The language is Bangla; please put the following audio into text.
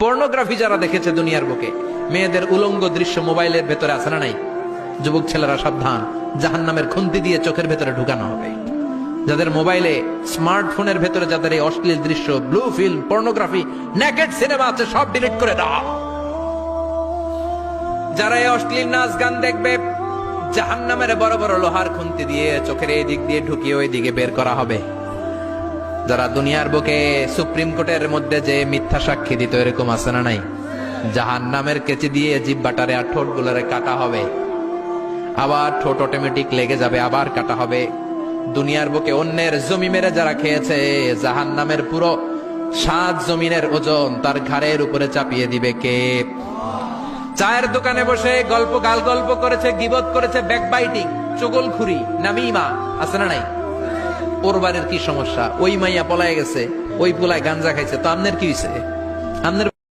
পর্নোগ্রাফি যারা দেখেছে দুনিয়ার বুকে, মেয়েদের উলঙ্গ দৃশ্য মোবাইলের ভেতরে আছে না নাই? যুবক ছেলেরা সাবধান জাহান নামের খুন্তি দিয়ে চোখের ভেতরে ঢুকানো হবে। যাদের মোবাইলে স্মার্টফোনের ভেতরে যাদের এই অশ্লীল দৃশ্য, blue film, pornography naked cinema আছে, সব ডিলিট করে দাও। যারা এই অশ্লীল নাচ গান দেখবে জাহান নামের বড় বড় লোহার খুন্তি দিয়ে চোখের এই দিক দিয়ে ঢুকিয়ে ওই দিকে বের করা হবে। যারা দুনিয়ার বুকে সুপ্রিম কোর্টের মধ্যে যে মিথ্যা সাক্ষী দিত, এরকম আছে না নাই? জাহান নামের কেচি দিয়ে জিভ বাটারে আর ঠোঁট গুলারে কাটা হবে। আবার ঠোঁট অটোমেটিক লেগে যাবে, আবার কাটা হবে। দুনিয়ার বুকে অন্যের জমি মেরে যারা খেয়েছে জাহান নামের পুরো সাত জমিনের ওজন তার ঘাড়ের উপরে চাপিয়ে দিবে কে? চায়ের দোকানে বসে গল্প গাল গল্প করেছে, গিবত করেছে ব্যাক বাইটিং চগলখুরি, নামিমা, আছে না নাই? ওর বাড়ির কি সমস্যা? ওই মাইয়া পলায় গেছে, ওই পোলায় গাঞ্জা খাইছে, তো আমনের কি হয়েছে আমনের